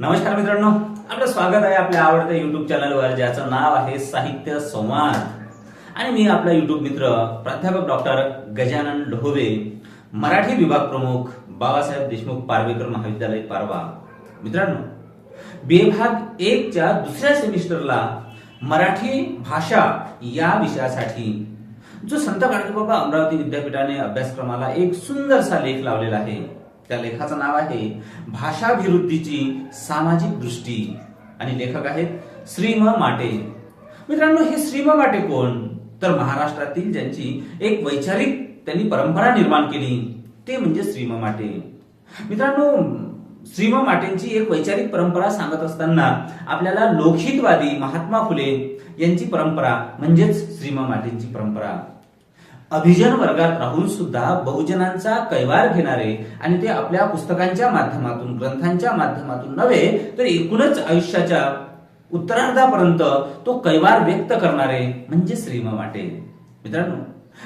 नमस्कार मित्रांनो आपलं स्वागत आहे आपल्या आवडत्या युट्यूब चॅनलवर ज्याचं नाव आहे साहित्य संवाद. आणि मी आपला युट्यूब मित्र प्राध्यापक डॉक्टर गजानन ढोबे मराठी विभाग प्रमुख बाबासाहेब देशमुख पारवेकर महाविद्यालय पारवा. मित्रांनो बेभाग एकच्या दुसऱ्या सेमिस्टरला मराठी भाषा या विषयासाठी जो संत गाडगेबाबा अमरावती विद्यापीठाने अभ्यासक्रमाला एक सुंदरसा लेख लावलेला आहे. त्या लेखाचं नाव आहे भाषाभिवृद्धीची सामाजिक दृष्टी. आणि लेखक आहेत श्रीम माटे. मित्रांनो हे श्रीम माटे कोण? तर महाराष्ट्रातील ज्यांची एक वैचारिक त्यांनी परंपरा निर्माण केली ते म्हणजे श्रीम माटे. मित्रांनो श्रीम माटेंची एक वैचारिक परंपरा सांगत असताना आपल्याला लोकहितवादी महात्मा फुले यांची परंपरा म्हणजेच श्रीम माटेंची परंपरा. अभिजन वर्गात राहून सुद्धा बहुजनांचा कैवार घेणारे आणि ते आपल्या पुस्तकांच्या माध्यमातून ग्रंथांच्या माध्यमातून नव्हे तर एकूणच आयुष्याच्या उत्तरार्धापर्यंत तो कैवार व्यक्त करणारे म्हणजे श्रीमा वाटे. मित्रांनो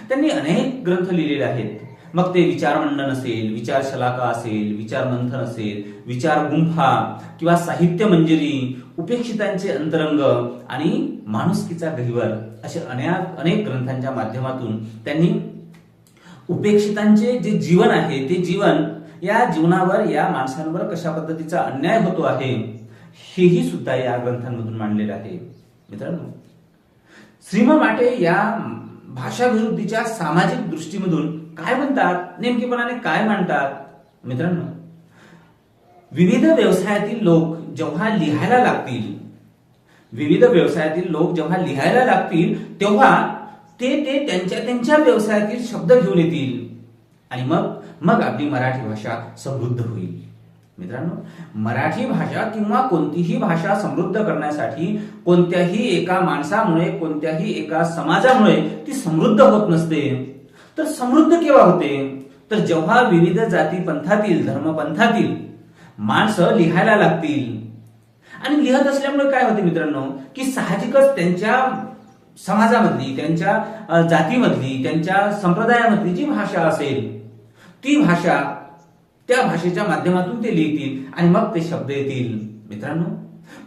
त्यांनी अनेक ग्रंथ लिहिलेले आहेत. मग ते विचारमंडन असेल विचार शलाका असेल विचार मंथन असेल विचार गुंफा किंवा साहित्य मंजिरी उपेक्षितांचे अंतरंग आणि माणुसकीचा गहिवर असे अनेक अनेक ग्रंथांच्या माध्यमातून त्यांनी उपेक्षितांचे जे जीवन आहे ते जीवन या जीवनावर या माणसांवर कशा पद्धतीचा अन्याय होतो आहे हेही सुद्धा या ग्रंथांमधून मांडलेलं आहे. मित्रांनो श्रीम माटे या भाषाभिवृद्धीच्या सामाजिक दृष्टीमधून काय म्हणतात? नेमकेपणाने काय म्हणतात? मित्रांनो विविध व्यवसायातील लोक जेव्हा लिहायला लागतील विविध व्यवसायातील लोक जेव्हा लिहायला लागतील तेव्हा ते ते त्यांच्या त्यांच्या व्यवसायातील शब्द घेऊन येतील. आणि मग मग आपली मराठी भाषा समृद्ध होईल. मित्रांनो मराठी भाषा किंवा कोणतीही भाषा समृद्ध करण्यासाठी कोणत्याही एका माणसामुळे कोणत्याही एका समाजामुळे ती समृद्ध होत नसते. तर समृद्ध केव्हा होते? तर जेव्हा विविध जाती पंथातील धर्मपंथातील माणसं लिहायला लागतील. आणि लिहत असल्यामुळे काय होते मित्रांनो? की साहजिकच त्यांच्या समाजामधली त्यांच्या जातीमधली त्यांच्या संप्रदायामधली जी भाषा असेल ती भाषा त्या भाषेच्या माध्यमातून ते लिहितील आणि मग ते शब्द येतील. मित्रांनो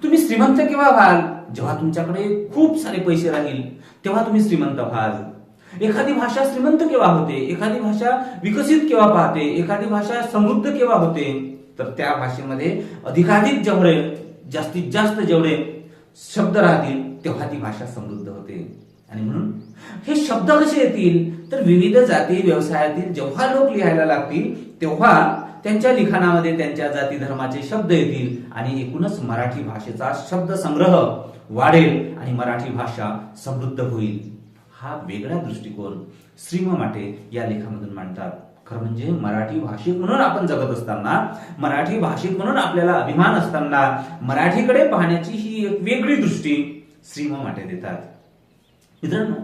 तुम्ही श्रीमंत केव्हा व्हाल? जेव्हा तुमच्याकडे खूप सारे पैसे राहील तेव्हा तुम्ही श्रीमंत व्हाल. एखादी भाषा श्रीमंत केव्हा होते? एखादी भाषा विकसित केव्हा पाहते? एखादी भाषा समृद्ध केव्हा होते? तर त्या भाषेमध्ये अधिकाधिक जेवढे जास्तीत जास्त जेवढे शब्द राहतील तेव्हा ती भाषा समृद्ध होते. आणि म्हणून हे शब्द कसे येतील? तर विविध जाती व्यवसायातील जेव्हा लोक लिहायला लागतील तेव्हा त्यांच्या लिखाणामध्ये त्यांच्या जाती धर्माचे शब्द येतील आणि एकूणच मराठी भाषेचा शब्द संग्रह वाढेल आणि मराठी भाषा समृद्ध होईल. हा वेगळा दृष्टिकोन श्रीम माटे या लेखामधून मांडतात. खरं म्हणजे मराठी भाषिक म्हणून आपण जगत असताना मराठी भाषिक म्हणून आपल्याला अभिमान असताना मराठीकडे पाहण्याची ही एक वेगळी दृष्टी श्रीम माटे देतात. मित्रांनो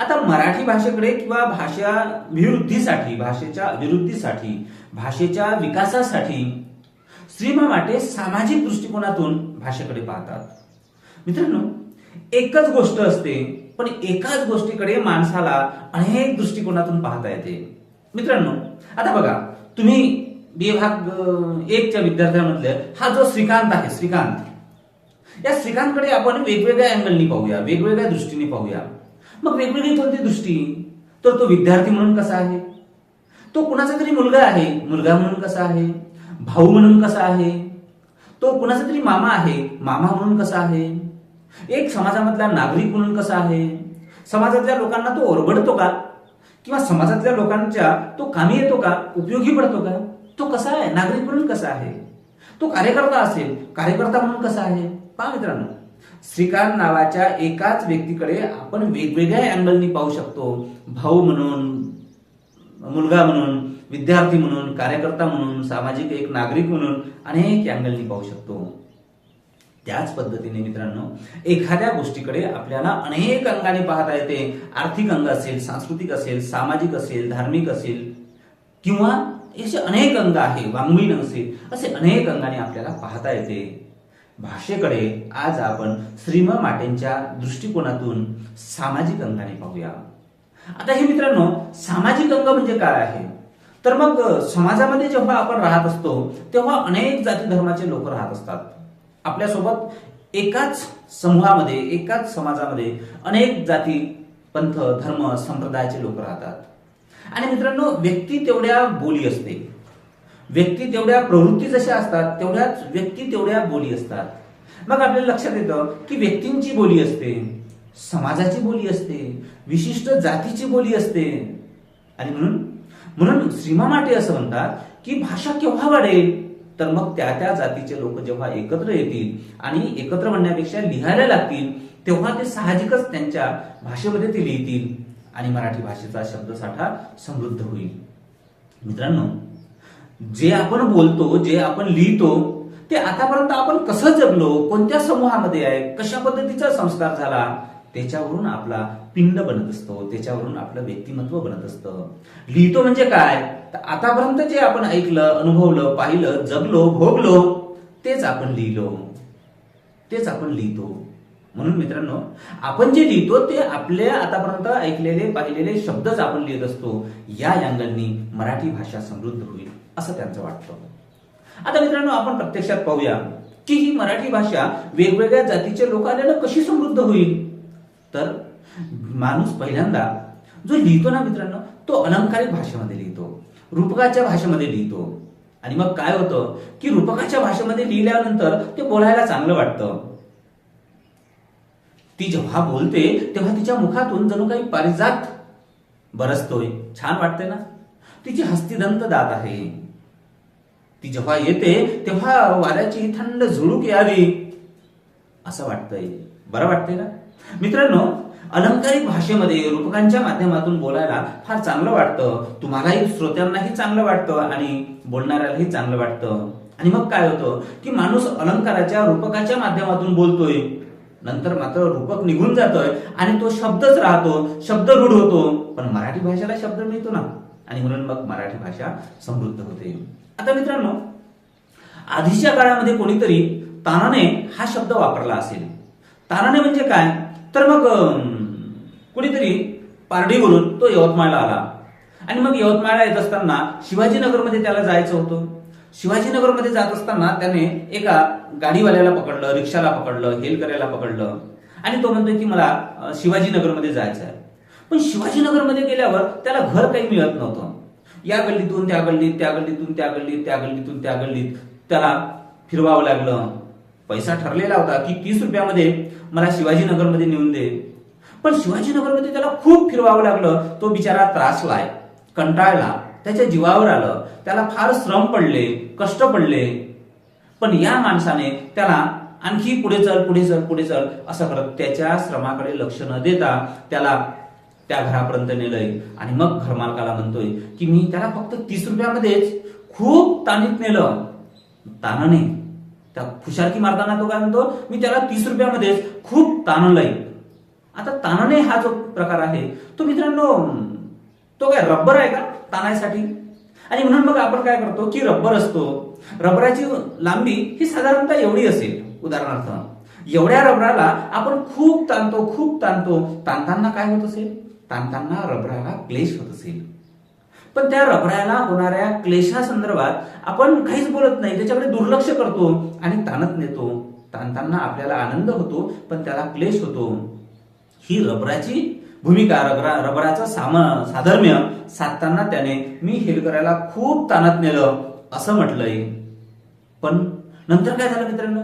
आता मराठी भाषेकडे किंवा भाषा विवृद्धीसाठी भाषेच्या अभिवृद्धीसाठी भाषेच्या विकासासाठी श्रीम माटे सामाजिक दृष्टिकोनातून भाषेकडे पाहतात. मित्रांनो एकच गोष्ट असते पण एकाच गोष्टीकडे माणसाला अनेक दृष्टिकोनातून पाहता येते. मित्रांनो आता बघा तुम्ही विभाग एकच्या विद्यार्थ्यांमधले हा जो श्रीकांत आहे श्रीकांत या श्रीकांतकडे आपण वेगवेगळ्या अँगलनी पाहूया वेगवेगळ्या दृष्टीने पाहूया. मग वेगवेगळी कोणती दृष्टी तर तो विद्यार्थी म्हणून कसा आहे? तो कुणाचा तरी मुलगा आहे मुलगा म्हणून कसा आहे? भाऊ म्हणून कसा आहे? तो कुणाचा तरी मामा आहे मामा म्हणून कसा आहे? एक समाजामधला नागरिक म्हणून कसा आहे? समाजातल्या लोकांना तो ओरबडतो का? किंवा समाजातल्या लोकांच्या तो कामी येतो का? उपयोगी पडतो का? तो कसा आहे? नागरिक म्हणून कसा आहे? तो कार्यकर्ता असेल कार्यकर्ता म्हणून कसा आहे? पहा मित्रांनो श्रीकांत नावाच्या एकाच व्यक्तीकडे आपण वेगवेगळ्या अँगलनी पाहू शकतो. भाऊ म्हणून मुलगा म्हणून विद्यार्थी म्हणून कार्यकर्ता म्हणून सामाजिक एक नागरिक म्हणून अनेक अँगलनी पाहू शकतो. त्याच पद्धतीने मित्रांनो एखाद्या गोष्टीकडे आपल्याला अनेक अंगाने पाहता येते. आर्थिक अंग असेल सांस्कृतिक असेल सामाजिक असेल धार्मिक असेल किंवा असे अनेक अंग आहे वाङ्मयीन असेल असे अनेक अंगाने आपल्याला पाहता येते. भाषेकडे आज आपण श्रीम माटेंच्या दृष्टिकोनातून सामाजिक अंगाने पाहूया. आता हे मित्रांनो सामाजिक अंग म्हणजे काय आहे? तर मग समाजामध्ये जेव्हा आपण राहत असतो तेव्हा अनेक जाती धर्माचे लोक राहत असतात. आपल्यासोबत एकाच समूहामध्ये एकाच समाजामध्ये अनेक जाती पंथ धर्म संप्रदायाचे लोक राहतात. आणि मित्रांनो व्यक्ती तेवढ्या बोली असते. व्यक्ती तेवढ्या प्रवृत्ती जशा असतात तेवढ्याच व्यक्ती तेवढ्या बोली असतात. मग आपल्याला लक्षात येतं की व्यक्तींची बोली असते समाजाची बोली असते विशिष्ट जातीची बोली असते. आणि म्हणून म्हणून श्रीमा माटे असं म्हणतात की भाषा केव्हा वाढेल? तर मग त्या त्या जातीचे लोक जेव्हा एकत्र येतील आणि एकत्र म्हणण्यापेक्षा लिहायला लागतील तेव्हा ते साहजिकच त्यांच्या भाषेमध्ये ते लिहितील आणि मराठी भाषेचा शब्दसाठा समृद्ध होईल. मित्रांनो जे आपण बोलतो जे आपण लिहितो ते आतापर्यंत आपण कसं जगलो कोणत्या समूहामध्ये आहे कशा पद्धतीचा संस्कार झाला त्याच्यावरून आपला पिंड बनत असतो त्याच्यावरून आपलं व्यक्तिमत्व बनत असतं. लिहितो म्हणजे काय? तर आतापर्यंत जे आपण ऐकलं अनुभवलं पाहिलं जगलो भोगलो तेच आपण लिहिलो. तेच आपण लिहितो. म्हणून मित्रांनो आपण जे लिहितो ते आपल्या आतापर्यंत ऐकलेले पाहिलेले शब्दच आपण लिहित असतो. या अँगलनी मराठी भाषा समृद्ध होईल असं त्यांचं वाटतं. आता मित्रांनो आपण प्रत्यक्षात पाहूया की ही मराठी भाषा वेगवेगळ्या जातीचे लोक आल्यानं कशी समृद्ध होईल? माणूस पहिल्यांदा जो लिहितो ना मित्रांनो तो अलंकारिक भाषेमध्ये लिहितो. रूपकाच्या भाषेमध्ये लिहितो. आणि मग काय होतं की रूपकाच्या भाषेमध्ये लिहिल्यानंतर ते बोलायला चांगलं वाटतं. ती जेव्हा बोलते तेव्हा तिच्या मुखातून जणू काही पारिजात बरसतोय. छान वाटते ना? तिची हस्तिदंत दात आहे. ती जेव्हा येते तेव्हा वाऱ्याची थंड झुळूक यावी. असं वाटतंय. बरं वाटतंय ना? मित्रांनो अलंकारिक भाषेमध्ये रूपकांच्या माध्यमातून बोलायला फार चांगलं वाटतं. तुम्हालाही श्रोत्यांनाही चांगलं वाटतं आणि बोलणाऱ्यालाही चांगलं वाटतं. आणि मग काय होतं की माणूस अलंकाराच्या रूपकाच्या माध्यमातून बोलतोय. नंतर मात्र रूपक निघून जातोय आणि तो शब्दच राहतो शब्द रूढ होतो. पण मराठी भाषेला शब्द मिळतो ना? आणि म्हणून मग मराठी भाषा समृद्ध होते. आता मित्रांनो आधीच्या काळामध्ये कोणीतरी तानाने हा शब्द वापरला असेल. तानाने म्हणजे काय? तर मग कुणीतरी पार्टी बोलून तो यवतमाळला आला. आणि मग यवतमाळला येत असताना शिवाजीनगरमध्ये त्याला जायचं होतं. शिवाजीनगरमध्ये जात असताना त्याने एका गाडीवाल्याला पकडलं रिक्षाला पकडलं हेल करायला पकडलं. आणि तो म्हणतोय की मला शिवाजीनगरमध्ये जायचं आहे पण शिवाजीनगरमध्ये गेल्यावर त्याला घर काही मिळत नव्हतं. या गल्लीतून त्या गल्लीत त्या गल्लीतून त्या गल्लीत त्या गल्लीतून त्या गल्लीत त्याला फिरवावं लागलं. पैसा ठरलेला होता की तीस रुपयामध्ये मला शिवाजीनगरमध्ये नेऊन दे. पण शिवाजीनगरमध्ये त्याला खूप फिरवावं लागलं. तो बिचारा त्रासलाय कंटाळला त्याच्या जीवावर आलं त्याला फार श्रम पडले कष्ट पडले. पण या माणसाने त्याला आणखी पुढे चल पुढे चल पुढे चल असं करत त्याच्या श्रमाकडे लक्ष न देता त्याला त्या घरापर्यंत नेलंय. आणि मग घरमालकाला म्हणतोय की मी त्याला फक्त तीस रुपयामध्येच खूप ताणीत नेलं. ताणाने त्या खुशारकी मारताना तो काय म्हणतो? मी त्याला तीस रुपयामध्येच खूप ताणलंय. आता ताणणे हा जो प्रकार आहे तो मित्रांनो तो काय रब्बर आहे का ताणायसाठी आणि म्हणून मग आपण काय करतो की रब्बर असतो. रबराची लांबी ही साधारणतः एवढी असेल उदाहरणार्थ. एवढ्या रबराला आपण खूप ताणतो खूप ताणतो. ताणताना काय होत असेल? ताणताना रबराला क्लेश होत असेल. पण त्या रबराला होणाऱ्या क्लेशासंदर्भात आपण काहीच बोलत नाही. त्याच्याकडे दुर्लक्ष करतो आणि ताणत नेतो. ताणताना आपल्याला आनंद होतो पण त्याला क्लेश होतो. ही रबराची भूमिका रबरा रबराचं साम साधर्म्य साधताना त्याने मी हेल करायला खूप तानात नेलं असं म्हटलंय. पण नंतर काय झालं मित्रांनो?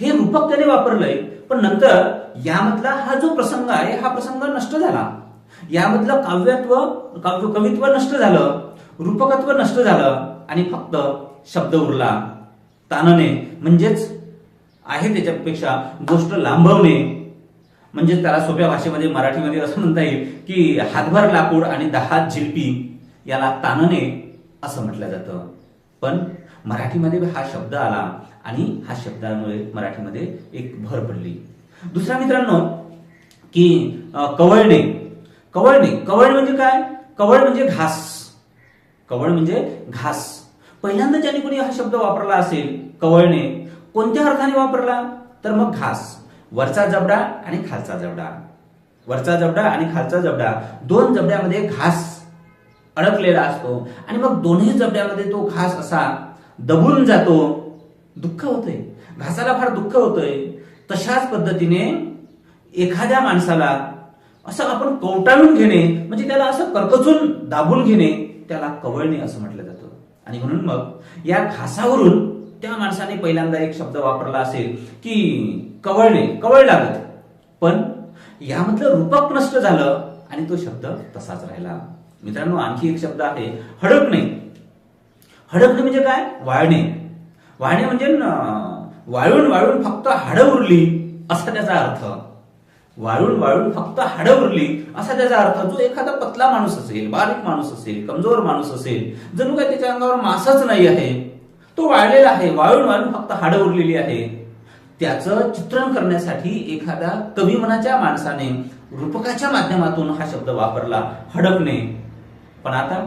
हे रूपक त्याने वापरलंय पण नंतर यामधला हा जो प्रसंग आहे हा प्रसंग नष्ट झाला. यामधलं काव्यत्व काव्य कवित्व नष्ट झालं रूपकत्व नष्ट झालं आणि फक्त शब्द उरला. ताणणे म्हणजेच आहे त्याच्यापेक्षा गोष्ट लांबवणे म्हणजे त्याला सोप्या भाषेमध्ये मराठीमध्ये असं म्हणता येईल की हातभर लाकूड आणि दहा झिलपी याला तानणे असं म्हटलं जातं. पण मराठीमध्ये हा शब्द आला आणि हा शब्दामुळे मराठीमध्ये एक भर पडली. दुसरा मित्रांनो की कवळणे. कवळणे. कवळ म्हणजे काय? कवळ म्हणजे घास. कवळ म्हणजे घास. पहिल्यांदा ज्याने कोणी हा शब्द वापरला असेल कवळणे कोणत्या अर्थाने वापरला? तर मग घास. वरचा जबडा आणि खालचा जबडा. वरचा जबडा आणि खालचा जबडा. दोन जबड्यामध्ये घास अडकलेला असतो. आणि मग दोन्ही जबड्यामध्ये तो घास असा दबून जातो. दुःख होतंय. घासाला फार दुःख होतंय. तशाच पद्धतीने एखाद्या माणसाला असं आपण कवटाळून घेणे म्हणजे त्याला असं कर्कचून दाबून घेणे त्याला कवळणे असं म्हटलं जातं. आणि म्हणून मग या घासावरून त्या माणसाने पहिल्यांदा एक शब्द वापरला असेल की कवळणे कवळ लागत. पण यामधलं रूपक नष्ट झालं आणि तो शब्द तसाच राहिला. मित्रांनो आणखी एक शब्द आहे हडकणे. हडकणे म्हणजे काय? वाळणे. वाळणे म्हणजे वाळून वाळून फक्त हाडं उरली असा त्याचा अर्थ. वाळून वाळून फक्त हाडं उरली असा त्याचा अर्थ. जो एखादा पतला माणूस असेल बारीक माणूस असेल कमजोर माणूस असेल जणू काय त्याच्या अंगावर मासच नाही आहे तो वाळलेला आहे. वाळून वाळून फक्त हाडं उरलेली आहे. त्याचं चित्रण करण्यासाठी एखादा कवी मनाच्या माणसाने रूपकाच्या माध्यमातून हा शब्द वापरला हडकणे पण आता?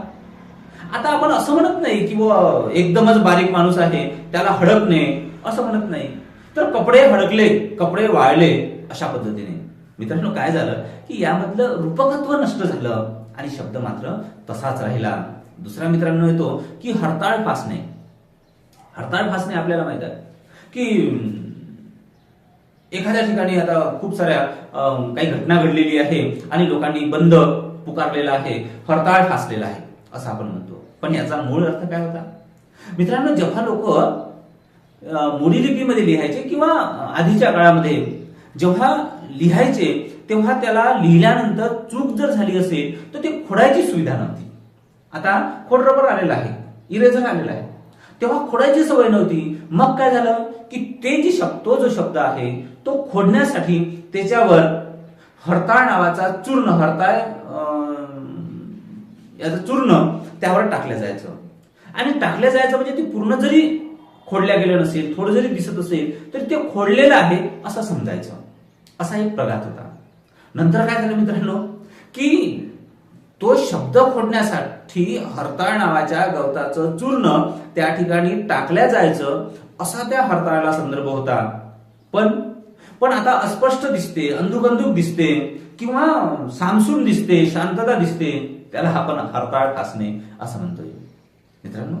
आता आपण असं म्हणत नाही की बुवा एकदमच बारीक माणूस आहे त्याला हडकणे असं म्हणत नाही. तर कपडे हडकले कपडे वाळले अशा पद्धतीने. मित्रांनो काय झालं की यामधलं रूपकत्व नष्ट झालं आणि शब्द मात्र तसाच राहिला. दुसरा मित्रांनो येतो की हरताळ फासणे. हरताळ फासणे आपल्याला माहीत आहे. की एखाद्या ठिकाणी आता खूप साऱ्या काही घटना घडलेली आहे आणि लोकांनी बंद पुकारलेला आहे हरताळ फासलेला आहे असं आपण म्हणतो. पण याचा मूळ अर्थ काय होता? मित्रांनो जेव्हा लोक मोडी लिपीमध्ये लिहायचे किंवा आधीच्या काळामध्ये जेव्हा लिहायचे तेव्हा त्याला लिहिल्यानंतर चूक जर झाली असेल तर ते खोडायची सुविधा नव्हती. आता खोड रबर आलेला आहे इरेझर आलेला आहे. तेव्हा खोडायची सवय नव्हती. मग काय झालं? की ते जी शब्द तो जो शब्द आहे तो खोडण्यासाठी त्याच्यावर हरताळ नावाचा चूर्ण हरताळ याचं चूर्ण त्यावर टाकलं जायचं. आणि टाकलं जायचं म्हणजे ते पूर्ण जरी खोडल्या गेलं नसेल थोडं जरी दिसत असेल तर ते खोडलेलं आहे असं समजायचं. असा एक प्रघात होता. नंतर काय झालं मित्रांनो? की तो शब्द खोडण्यासाठी हरताळ नावाच्या गवताचं चूर्ण त्या ठिकाणी टाकल्या जायचं असा त्या हरताळाला संदर्भ होता. पण पण आता अस्पष्ट दिसते अंधुकंधुक दिसते किंवा सामसून दिसते शांतता दिसते त्याला आपण हरताळ ठासणे असं म्हणतोय. मित्रांनो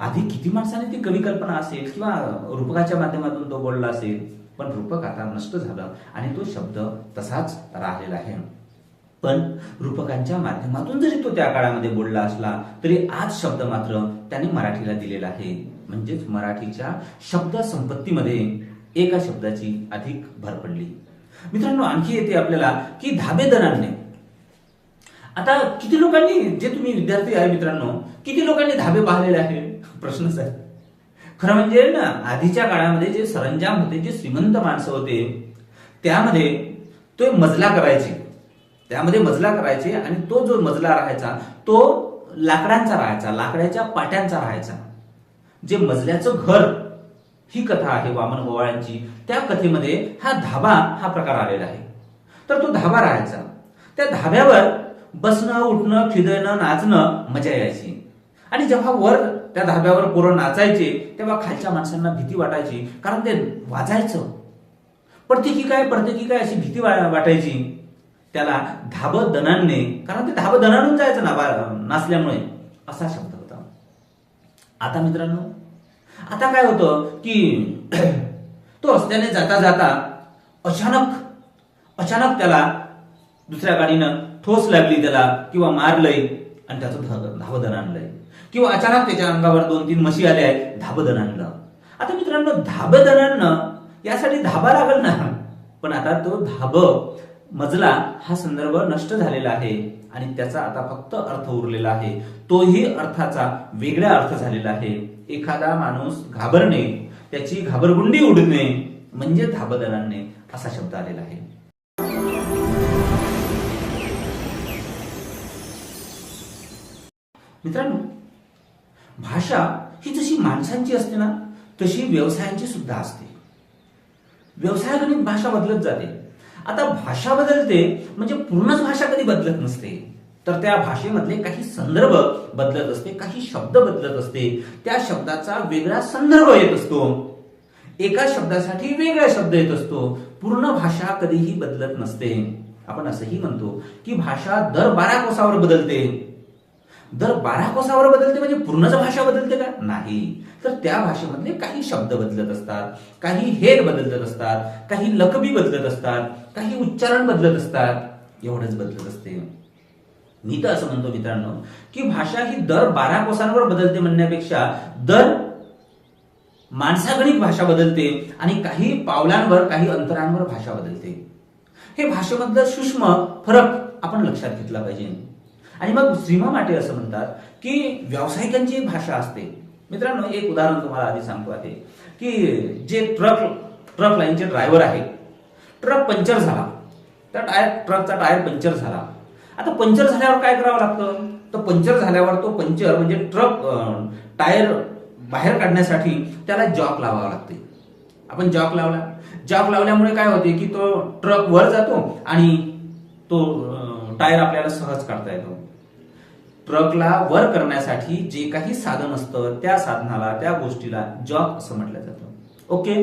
आधी किती माणसाने ती कवी कल्पना असेल किंवा रूपकाच्या माध्यमातून तो बोलला असेल पण रूपक आता नष्ट झालं आणि तो शब्द तसाच राहिलेला आहे. पण रूपकांच्या माध्यमातून जरी तो त्या काळामध्ये बोलला असला तरी आज शब्द मात्र त्याने मराठीला दिलेला आहे. म्हणजेच मराठीच्या शब्द संपत्तीमध्ये एका शब्दाची अधिक भर पडली. मित्रांनो आणखी येते आपल्याला की धाबेदरांनी. आता किती लोकांनी जे तुम्ही विद्यार्थी आहे मित्रांनो किती लोकांनी धाबे पाहिलेले आहे? प्रश्नच आहे खरं म्हणजे ना आधीच्या काळामध्ये जे सरंजाम होते जे श्रीमंत माणसं होते त्यामध्ये तो मजला करायचे. त्यामध्ये मजला करायचे आणि तो जो मजला राहायचा तो लाकडांचा राहायचा लाकडाच्या पाट्यांचा राहायचा. जे मजल्याचं घर ही कथा आहे वामन गोवाळ्यांची. त्या कथेमध्ये हा धाबा हा प्रकार आलेला आहे. तर तो धाबा राहायचा. त्या धाब्यावर बसणं उठणं खिदळणं नाचणं मजा यायची. आणि जेव्हा वर त्या धाब्यावर पोरं नाचायचे तेव्हा खालच्या माणसांना भीती वाटायची कारण ते वाजायचं. प्रत्येकी काय प्रत्येकी काय अशी भीती वा- वाटायची? त्याला धाब दणाणणे कारण ते धाब दणाणून जायचं ना नाचल्यामुळे असा शब्द होता. आता मित्रांनो आता काय होतं की तो रस्त्याने जाता जाता अचानक अचानक त्याला दुसऱ्या गाडीनं ठोस लागली त्याला किंवा मारलंय आणि त्याचं ध- आणलंय. किंवा अचानक त्याच्या अंगावर दोन तीन म्हशी आल्या आहेत धाबदन आणलं. आता मित्रांनो धाबदन यासाठी धाबा लागल ना. पण आता तो धाब मजला हा संदर्भ नष्ट झालेला आहे आणि त्याचा आता फक्त अर्थ उरलेला आहे. तोही अर्थाचा वेगळा अर्थ झालेला आहे. एखादा माणूस घाबरणे त्याची घाबरगुंडी उडणे म्हणजे धाबदन आणणे असा शब्द आलेला आहे. मित्रांनो भाषा ही जशी माणसांची असते ना तशी व्यवसायांची सुद्धा असते. व्यवसायागणिक भाषा बदलत जाते. आता भाषा बदलते म्हणजे पूर्णच भाषा कधी बदलत नसते. तर त्या भाषेमधले काही संदर्भ बदलत असते काही शब्द बदलत असते. त्या शब्दाचा वेगळा संदर्भ येत असतो. एका शब्दासाठी वेगळा शब्द येत असतो. पूर्ण भाषा कधीही बदलत नसते. आपण असंही म्हणतो की भाषा दर बारा कोसावर बदलते. दर बारा कोसावर बदलते म्हणजे पूर्णच भाषा बदलते का? नाही. तर त्या भाषेमधले काही शब्द बदलत असतात काही हेर बदलत असतात काही लकबी बदलत असतात. काही उच्चारण बदलत असतात एवढंच बदलत असते. मी तर असं म्हणतो मित्रांनो की भाषा ही दर बारा कोसांवर बदलते म्हणण्यापेक्षा दर माणसागणिक भाषा बदलते आणि काही पावलांवर काही अंतरांवर भाषा बदलते. हे भाषेमधलं सूक्ष्म फरक आपण लक्षात घेतला पाहिजे. आणि मग श्रीमा माटे असं म्हणतात की व्यावसायिकांची भाषा असते. मित्रांनो एक उदाहरण तुम्हाला आधी सांगतो आहे की जे ट्रक ट्रक लाईनचे ड्रायव्हर आहेत ट्रक पंक्चर झाला. त्या टायर ट्रकचा टायर पंक्चर झाला. आता पंक्चर झाल्यावर काय करावं लागतं? तर पंक्चर झाल्यावर तो पंक्चर म्हणजे ट्रक टायर बाहेर काढण्यासाठी त्याला जॉक लावावा लागते. आपण जॉक लावला. जॉक लावल्यामुळे काय होते की तो ट्रक वर जातो आणि तो टायर आपल्याला सहज काढता येतो. ट्रकला वर करण्यासाठी जे काही साधन असतं त्या साधनाला त्या गोष्टीला जॉक असं म्हटलं जातं. ओके?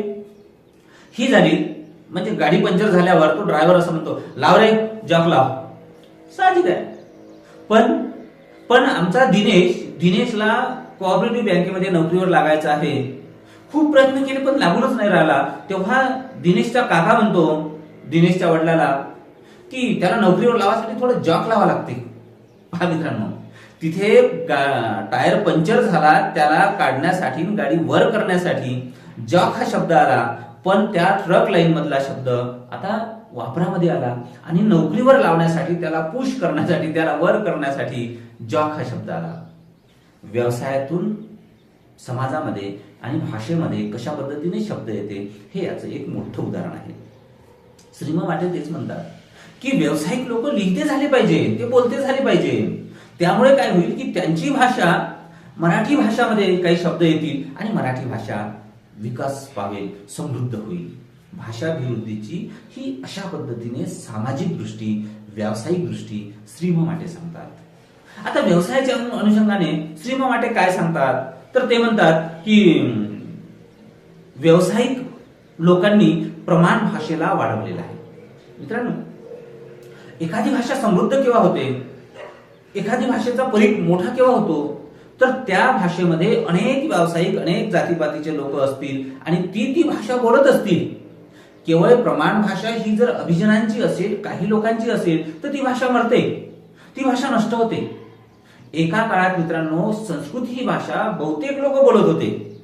ही झाली म्हणजे गाडी पंक्चर झाल्यावर तो ड्रायव्हर असं म्हणतो लाव रे जॉक लाव. साहजिक आहे. पण पण आमचा दिनेश दिनेशला कोऑपरेटिव्ह बँकेमध्ये नोकरीवर लागायचं आहे. खूप प्रयत्न केले पण लागूनच नाही राहिला. तेव्हा दिनेशचा काका म्हणतो दिनेशच्या वडिलाला की त्याला नोकरीवर लावासाठी थोडं जॉक लावा लागते. पहा मित्रांनो तिथे गा- टायर पंक्चर झाला त्याला काढण्यासाठी गाडी वर करण्यासाठी जॉक हा शब्द आला. पण त्या ट्रक लाईन मधला शब्द आता वापरामध्ये आला आणि नोकरीवर लावण्यासाठी त्याला पुश करण्यासाठी त्याला वर करण्यासाठी जॉक हा शब्द आला. व्यवसायातून समाजामध्ये आणि भाषेमध्ये कशा पद्धतीने शब्द येते हे याचं एक मोठं उदाहरण आहे. श्रीमा वाटे तेच म्हणतात की व्यावसायिक लोक लिहिते झाले पाहिजे ते बोलते झाले पाहिजे. त्यामुळे काय होईल की त्यांची भाषा मराठी भाषामध्ये काही शब्द येतील आणि मराठी भाषा विकास पावेल समृद्ध होईल. भाषाभिवृद्धीची ही अशा पद्धतीने सामाजिक दृष्टी व्यावसायिक दृष्टी श्रीमा माटे सांगतात. आता व्यवसायाच्या अनुषंगाने श्रीमा माटे काय सांगतात? तर ते म्हणतात की व्यावसायिक लोकांनी प्रमाण भाषेला वाढवलेला आहे. मित्रांनो एखादी भाषा समृद्ध केव्हा होते? एखादी भाषेचा परीख मोठा केव्हा होतो? तर त्या भाषेमध्ये अनेक व्यावसायिक अनेक जातीपातीचे लोक असतील आणि ती ती भाषा बोलत असतील. केवळ प्रमाण भाषा ही जर अभिजनांची असेल काही लोकांची असेल तर ती भाषा मरते. ती भाषा नष्ट होते. एका काळात मित्रांनो संस्कृत ही भाषा बहुतेक लोक बोलत होते.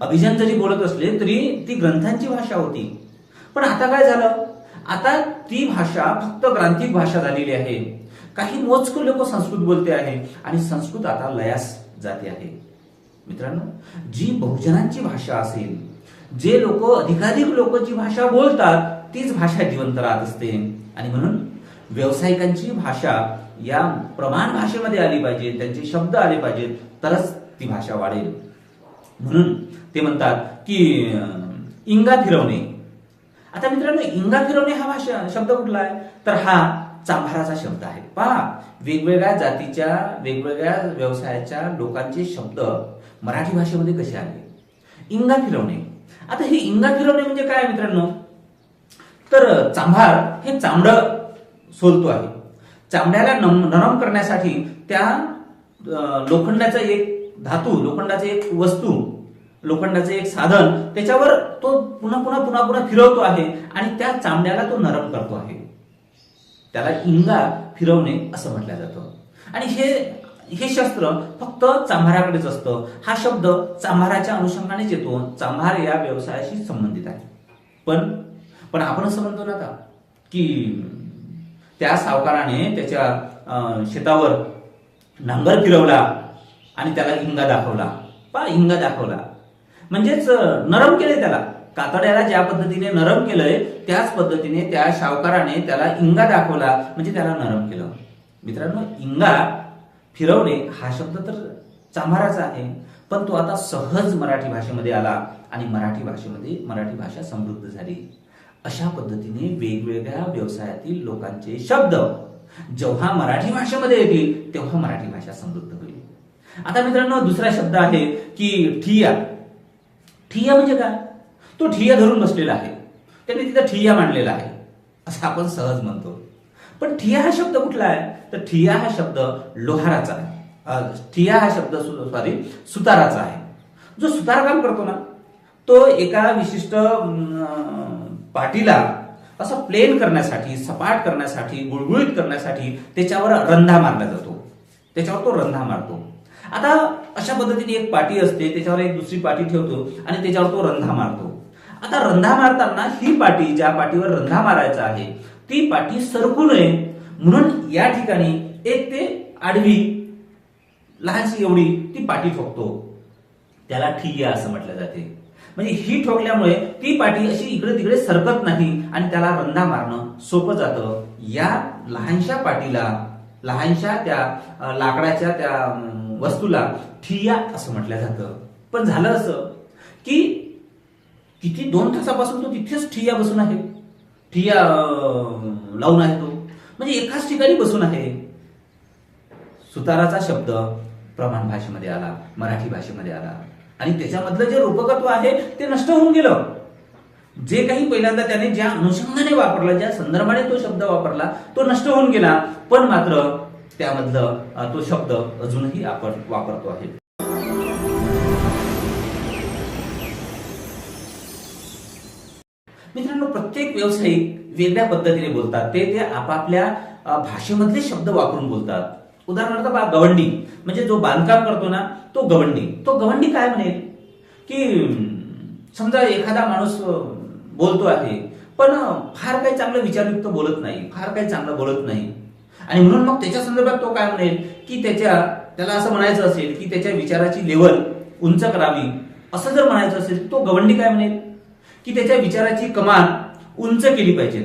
अभिजन जरी बोलत असले तरी ती ग्रंथांची भाषा होती. पण आता काय झालं? आता ती भाषा फक्त ग्रांथिक भाषा झालेली आहे. काही मोजक लोक संस्कृत बोलते आहे आणि संस्कृत आता लयास. जाते आहे. मित्रांनो जी बहुजनांची भाषा असेल जे लोक अधिकाधिक लोक जी भाषा बोलतात तीच भाषा जिवंत राहत असते. आणि म्हणून व्यावसायिकांची भाषा या प्रमाण भाषेमध्ये आली पाहिजे त्यांचे शब्द आले पाहिजेत तरच ती भाषा वाढेल. म्हणून ते म्हणतात की इंगा फिरवणे. आता मित्रांनो इंगा फिरवणे हा भाषा शब्द कुठला आहे? तर हा चांभाराचा शब्द आहे. पहा वेगवेगळ्या जातीच्या वेगवेगळ्या व्यवसायाच्या लोकांचे शब्द मराठी भाषेमध्ये कसे आले? इंगा फिरवणे. आता हे इंगा फिरवणे म्हणजे काय मित्रांनो? तर चांभार हे चांबड सोलतो आहे. चांबड्याला नम- नरम करण्यासाठी त्या लोखंडाचा एक धातू लोखंडाचे एक वस्तू लोखंडाचे एक साधन त्याच्यावर तो पुन्हा पुन्हा पुन्हा पुन्हा फिरवतो आहे आणि त्या चांबड्याला तो नरम करतो आहे. त्याला इंगा फिरवणे असं म्हटलं जातं. आणि हे हे शस्त्र फक्त चांभाराकडेच असतं. हा शब्द चांभाराच्या अनुषंगानेच येतो चांभार या व्यवसायाशी संबंधित आहे. पण पण आपण असं म्हणतो ना का की त्या सावकाराने त्याच्या शेतावर नांगर फिरवला आणि त्याला इंगा दाखवला. पा इंगा दाखवला. म्हणजेच नरम केले त्याला. कातड्याला ज्या पद्धतीने नरम केलंय त्याच पद्धतीने त्या शावकाराने त्याला इंगा दाखवला म्हणजे त्याला नरम केलं. मित्रांनो इंगा फिरवणे हा शब्द तर चांभाराचा आहे पण तो आता सहज मराठी भाषेमध्ये आला आणि मराठी भाषेमध्ये मराठी भाषा समृद्ध झाली. अशा पद्धतीने वेगवेगळ्या व्यवसायातील लोकांचे शब्द जेव्हा मराठी भाषेमध्ये येतील तेव्हा मराठी भाषा समृद्ध होईल. आता मित्रांनो दुसरा शब्द आहे की ठिया. ठिया म्हणजे काय? तो ठिय्या धरून बसलेला आहे. त्यांनी तिथं ठिय्या मांडलेला आहे. असं आपण सहज म्हणतो. पण ठिया हा शब्द कुठला आहे? तर ठिया हा शब्द लोहाराचा आहे. ठिया हा शब्द सॉरी सुताराचा आहे. जो सुतारकाम करतो ना तो एका विशिष्ट पाटीला असं प्लेन करण्यासाठी सपाट करण्यासाठी गुळगुळीत करण्यासाठी त्याच्यावर रंधा मारला जातो. त्याच्यावर तो रंधा मारतो. आता अशा पद्धतीने एक पाटी असते त्याच्यावर एक दुसरी पाटी ठेवतो आणि त्याच्यावर तो रंधा मारतो. आता रंधा मारताना ही पाठी ज्या पाठीवर रंधा मारायचा आहे ती पाठी सरकू नये. म्हणून या ठिकाणी एक ते आडवी लहानशी एवढी ती पाठी ठोकतो. त्याला ठिय्या असं म्हटलं जाते. म्हणजे ही ठोकल्यामुळे ती पाठी अशी इकडे तिकडे सरकत नाही आणि त्याला रंधा मारणं सोपं जातं. या लहानशा पाठीला लहानशा त्या लाकडाच्या त्या वस्तूला ठिय्या असं म्हटलं जातं. पण झालं असं की किती दोन तासापासून तो तिथेच ठिया बसून आहे. ठिया लावून आहे तो. म्हणजे एकाच ठिकाणी बसून आहे. सुताराचा शब्द प्रमाण भाषेमध्ये आला मराठी भाषेमध्ये आला. आणि त्याच्यामधलं जे रूपकत्व आहे ते नष्ट होऊन गेलं. जे काही पहिल्यांदा त्याने ज्या अनुषंगाने वापरला ज्या संदर्भाने तो शब्द वापरला तो नष्ट होऊन गेला. पण मात्र त्यामधलं तो शब्द अजूनही आपण वापरतो आहे. मित्रांनो प्रत्येक व्यावसायिक वेगळ्या पद्धतीने बोलतात. ते ते आपापल्या भाषेमधले शब्द वापरून बोलतात. उदाहरणार्थ बा गवंडी. म्हणजे जो बांधकाम करतो ना तो गवंडी. तो गवंडी काय म्हणेल? की समजा एखादा माणूस बोलतो आहे पण फार काही चांगलं विचारयुक्त बोलत नाही फार काही चांगलं बोलत नाही. आणि म्हणून मग त्याच्या संदर्भात तो काय म्हणेल? की त्याच्या त्याला असं म्हणायचं असेल की त्याच्या विचाराची लेवल उंच करावी. असं जर म्हणायचं असेल तो गवंडी काय म्हणेल? की त्याच्या विचाराची कमान उंच केली पाहिजे.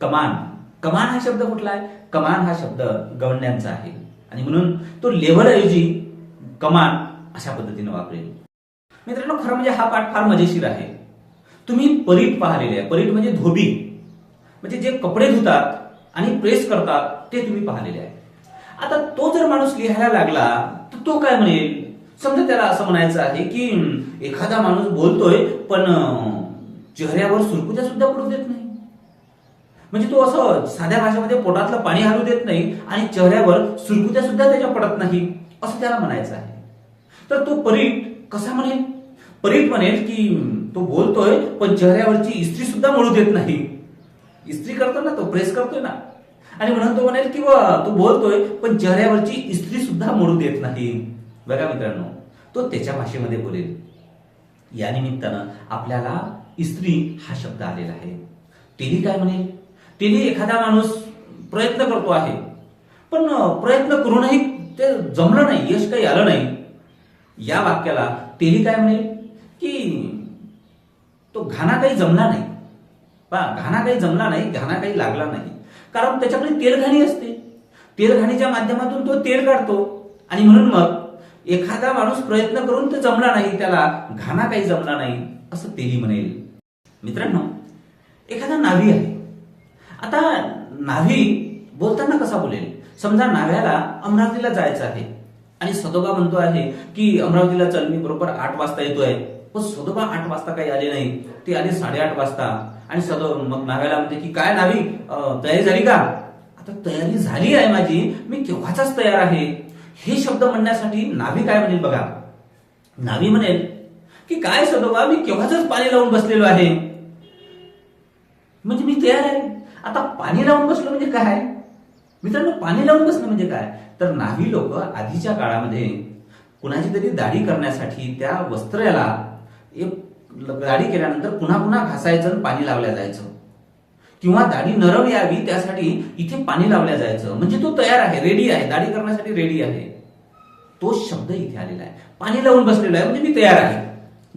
कमान. कमान हा शब्द कुठला आहे? कमान हा शब्द गवंड्यांचा आहे. आणि म्हणून तो लेवल ऐवजी कमान अशा पद्धतीने वापरेल. मित्रांनो खरं म्हणजे हा पाठ फार मजेशीर आहे. तुम्ही परीट पाहिलेले आहे. परीट म्हणजे धोबी. म्हणजे जे कपडे धुतात आणि प्रेस करतात ते तुम्ही पाहिलेले आहे. आता तो जर माणूस लिहायला लागला तर तो काय म्हणेल? समजा त्याला असं म्हणायचं आहे की एखादा माणूस बोलतोय पण चेहऱ्यावर सुरकुत्या सुद्धा पडू देत नाही. म्हणजे तो असं साध्या भाषेमध्ये पोटातलं पाणी हलू देत नाही आणि चेहऱ्यावर सुरकुत्या सुद्धा त्याच्या पडत नाही असं त्याला म्हणायचं आहे. तर तो परीट कसा म्हणेल? परीट म्हणेल की तो बोलतोय पण चेहऱ्यावरची इस्त्री सुद्धा मोडू देत नाही. इस्त्री करतो ना तो प्रेस करतोय ना. आणि म्हणून तो म्हणेल की तो बोलतोय पण चेहऱ्यावरची इस्त्री सुद्धा मोडू देत नाही. बघा मित्रांनो तो त्याच्या भाषेमध्ये बोलेल. या निमित्तानं आपल्याला स्त्री हा शब्द आलेला आहे. तिने काय म्हणे? तिने एखादा माणूस प्रयत्न करतो आहे. पण प्रयत्न करूनही ते जमलं नाही यश काही आलं नाही. या वाक्याला टेली काय म्हणे? की तो घाणा काही जमला नाही. पा घाणा काही जमला नाही घाणा काही लागला नाही. कारण त्याच्याकडे तेलघाणी असते. तेलघाणीच्या माध्यमातून तो तेल काढतो. आणि म्हणून मग एखादा माणूस प्रयत्न करून तो जमला नाही त्याला घाणा काही जमला नाही असं तेली म्हणेल. मित्रांनो एखादा नावी आहे. आता नावी बोलताना कसा बोलेल? समजा नाव्याला अमरावतीला जायचं आहे आणि सदोबा म्हणतो आहे की अमरावतीला चल मी बरोबर आठ वाजता येतोय. पण सदोबा आठ वाजता काही आले नाही. ते आले साडेआठ वाजता. आणि सदो मग नाव्याला म्हणते की काय नावी? तयारी झाली का? आता तयारी झाली आहे माझी. मी केव्हाचाच तयार आहे. हे शब्द म्हणण्यासाठी नावी काय म्हणेल बघा. नावी म्हणेल की काय सदोबा मी केव्हाच पाणी लावून बसलेलो आहे? तयार आहे. आता पाणी लावून बसलो म्हणजे काय? मित्रांनो पाणी लावून बसणं म्हणजे काय? तर नाही लोक आधीच्या काळामध्ये कुणाची तरी दाढी करण्यासाठी त्या वस्त्राला एक दाढी केल्यानंतर पुन्हा पुन्हा घासायचं आणि पाणी लावल्या जायचं. किंवा दाढी नरम यावी त्यासाठी इथे पाणी लावल्या जायचं. म्हणजे तो तयार आहे रेडी आहे. दाढी करण्यासाठी रेडी आहे. तो शब्द इथे आलेला आहे. पाणी लावून बसलेला आहे म्हणजे मी तयार आहे.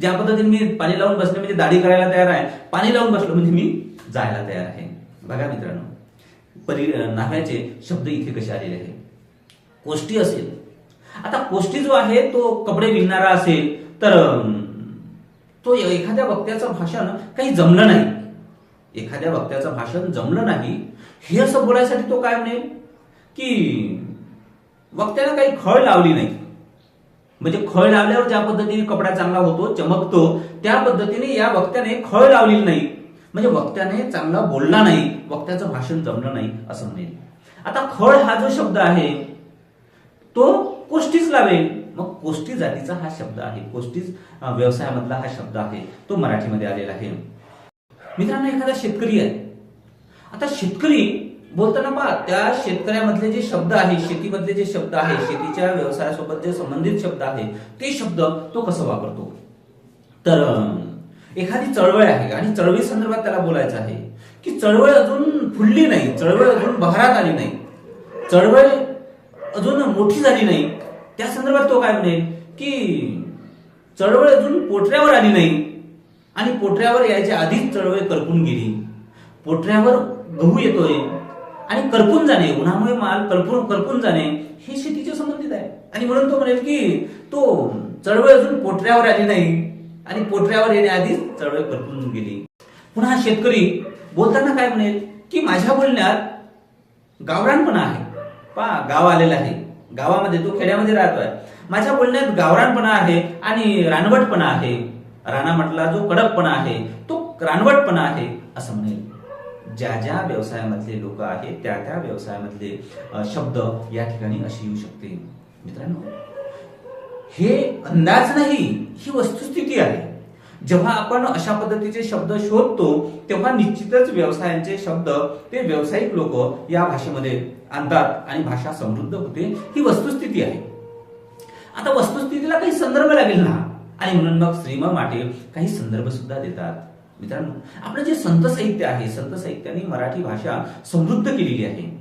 ज्या पद्धतीने मी पाणी लावून बसले म्हणजे दाढी करायला तयार आहे. पाणी लावून बसलो म्हणजे मी जायला तयार आहे. बघा मित्रांनो परि नाव्याचे शब्द इथे कसे आलेले आहे कोष्टी असेल. आता कोष्टी जो आहे तो कपडे विणणारा असेल तर तो एखाद्या वक्त्याचं भाषण काही जमलं नाही. एखाद्या वक्त्याचं भाषण जमलं नाही हे असं बोलायसाठी तो काय म्हणेल? की वक्त्याला काही खळ लावली नाही. म्हणजे खळ लावल्यावर ज्या पद्धतीने कपडा चांगला होतो चमकतो त्या पद्धतीने या वक्त्याने खळ लावलेली नाही. म्हणजे वक्त्याने चांगला बोलला नाही वक्त्याचं भाषण जमलं नाही असं म्हणेल. आता खळ हा जो शब्द आहे तो कोष्टीच लावेल. मग कोष्टी जातीचा हा शब्द आहे कोष्टीच व्यवसायामधला हा शब्द आहे तो मराठीमध्ये आलेला आहे. मित्रांनो एखादा शेतकरी आहे. आता शेतकरी बोलताना पहा त्या शेतकऱ्यामधले जे शब्द आहे शेतीमधले जे शब्द आहे शेतीच्या व्यवसायासोबत जे संबंधित शब्द आहे ते शब्द तो कसं वापरतो? तर एखादी चळवळ आहे आणि चळवळी संदर्भात त्याला बोलायचं आहे की चळवळ अजून फुलली नाही चळवळ अजून बहारात आली नाही चळवळ अजून मोठी झाली नाही. त्या संदर्भात तो काय म्हणेल की चळवळ अजून पोटऱ्यावर आली नाही आणि पोटऱ्यावर यायच्या आधीच चळवळ करपून गेली. पोटऱ्यावर गहू येतोय आणि करपून जाणे उन्हामुळे माल करपून करपून जाणे हे शेतीच्या संबंधित आहे. आणि म्हणून तो म्हणेल की तो चळवळ अजून पोटऱ्यावर आली नाही. आणि पोटऱ्यावर येण्याआधीच चळवळ परतून गेली. पुन्हा शेतकरी बोलताना काय म्हणेल? की माझ्या बोलण्यात गावरानपणा आहे. पहा गाव आलेला आहे. गावामध्ये तो खेड्यामध्ये राहतोय. माझ्या बोलण्यात गावरानपणा आहे आणि रानवटपणा आहे. राणा म्हटला जो कडकपणा आहे तो रानवटपणा आहे असं म्हणेल. ज्या ज्या व्यवसायामधले लोक आहेत त्या त्या व्यवसायामधले शब्द या ठिकाणी अशी येऊ शकते. मित्रांनो हे अंदाज नाही ही वस्तुस्थिती आहे. जेव्हा आपण अशा पद्धतीचे शब्द शोधतो तेव्हा निश्चितच व्यवसायांचे शब्द ते व्यावसायिक लोक या भाषेमध्ये आणतात आणि भाषा समृद्ध होते ही वस्तुस्थिती आहे. आता वस्तुस्थितीला काही संदर्भ लागेल ना? आणि म्हणून मग श्रीम माटे काही संदर्भ सुद्धा देतात. मित्रांनो आपलं जे संत साहित्य आहे संत साहित्याने मराठी भाषा समृद्ध केलेली आहे.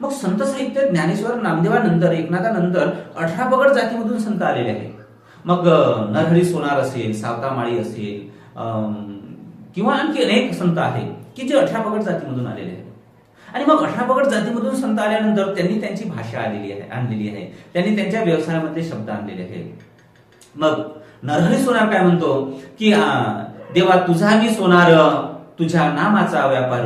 मग संत साहित्य ज्ञानेश्वर नामदेवानंतर एकनाथानंतर अठरा पगड जातीमधून संत आलेले आहेत. मग नरहरी सोनार असेल सावतामाळी असेल अं, किंवा आणखी अनेक संत आहेत की जे अठरा पगड जातीमधून आलेले आहेत. आणि मग अठरा पगड जातीमधून संत आल्यानंतर त्यांनी त्यांची भाषा आलेली आहे आणलेली आहे. त्यांनी त्यांच्या व्यवसायामध्ये शब्द आणलेले आहेत. मग नरहरी सोनार काय म्हणतो? की देवा तुझा मी सोनार तुझ्या नामाचा व्यापार.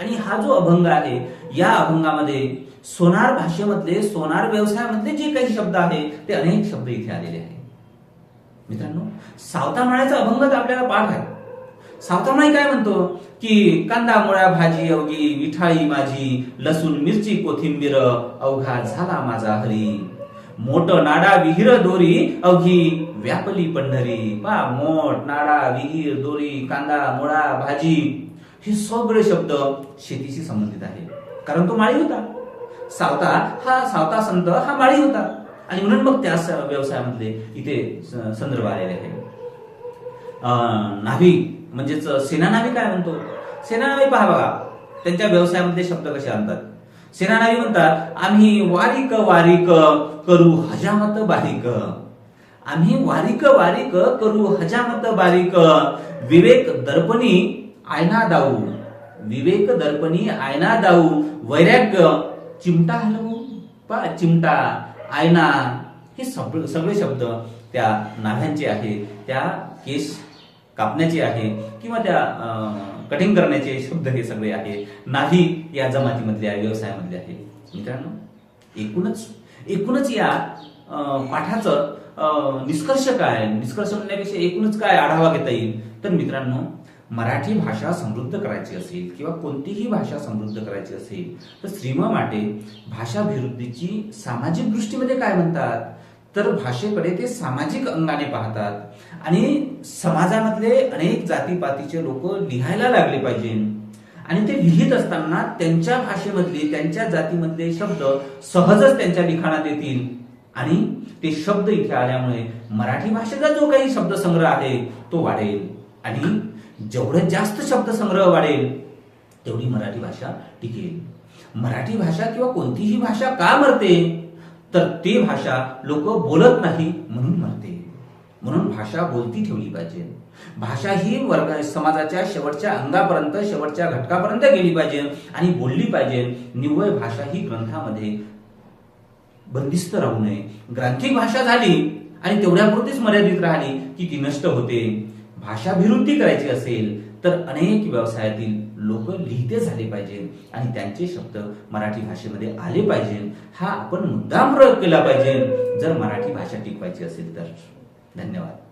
आणि हा जो अभंग आहे या अभंगामध्ये सोनार भाषेमधले सोनार व्यवसायामधले जे काही शब्द आहे ते अनेक शब्द इथे आलेले आहेत. मित्रांनो सावतामाळ्याचा अभंगच आपल्याला पाठ आहे. सावतामाळी काय म्हणतो? की कांदा मुळा भाजी अवघी विठाळी माझी लसूण मिरची कोथिंबीर अवघा झाला माझा हरी. मोठ नाडा विहीर दोरी अवघी व्यापली पंढरी. पा मोठ नाडा विहीर दोरी कांदा मुळा भाजी. हे सगळे शब्द शेतीशी संबंधित आहे कारण तो माळी होता. सावता हा सावता संत हा माळी होता. आणि म्हणून मग त्या व्यवसायामधले इथे संदर्भ आलेले आहे नाभी म्हणजेच सेना नावी काय म्हणतो? सेना नावी पहा बघा. त्यांच्या व्यवसायामध्ये शब्द कसे आणतात? सेना नावी म्हणतात आम्ही वारीक वारीक करू हजामत बारीक. आम्ही वारीक वारीक करू हजामत बारीक. विवेक दर्पणी आयना दाऊ. विवेक दर्पणी आयना दाऊ वैराग्य चिमटा हलवू. पा चिमटा आयना हे सगळे सगळे शब्द त्या नाव्यांचे आहे त्या केस कापण्याचे आहे किंवा त्या कटिंग करण्याचे शब्द हे सगळे आहे. नाही या जमातीमधले आहे व्यवसायामधले आहे. मित्रांनो एकूणच एकूणच या पाठाचं निष्कर्ष काय? निष्कर्ष म्हणण्यापेक्षा एकूणच काय आढावा घेता येईल? तर मित्रांनो मराठी भाषा समृद्ध करायची असेल किंवा कोणतीही भाषा समृद्ध करायची असेल तर श्रीम माटे भाषाभिवृद्धीची सामाजिक दृष्टीमध्ये काय म्हणतात? तर भाषेकडे ते सामाजिक अंगाने पाहतात. आणि समाजामधले अनेक जातीपातीचे लोक लिहायला लागले पाहिजे. आणि ते लिहित असताना त्यांच्या भाषेमधले त्यांच्या जातीमधले शब्द सहजच त्यांच्या लिखाणात येतील. आणि ते शब्द इथे आल्यामुळे मराठी भाषेचा जो काही शब्दसंग्रह आहे तो वाढेल. आणि जेवढं जास्त शब्दसंग्रह वाढेल तेवढी मराठी भाषा टिकेल. मराठी भाषा किंवा कोणतीही भाषा का मरते? तर ती भाषा लोक बोलत नाही म्हणून मरते. म्हणून भाषा बोलती ठेवली पाहिजे. भाषा ही वर्ग समाजाच्या शेवटच्या अंगापर्यंत शेवटच्या घटकापर्यंत गेली पाहिजे आणि बोलली पाहिजे. निव्वळ भाषा ही ग्रंथामध्ये बंदिस्त राहू नये. ग्रांथिक भाषा झाली आणि तेवढ्यापुरतीच मर्यादित राहिली की ती नष्ट होते. भाषाभिवृद्धी करायची असेल तर अनेक व्यवसायातील लोक लिहिते झाले पाहिजे आणि त्यांचे शब्द मराठी भाषेमध्ये आले पाहिजे. हा आपण मुद्दाम प्रयोग केला पाहिजे. जर मराठी भाषा टिकवायची असेल तर. धन्यवाद.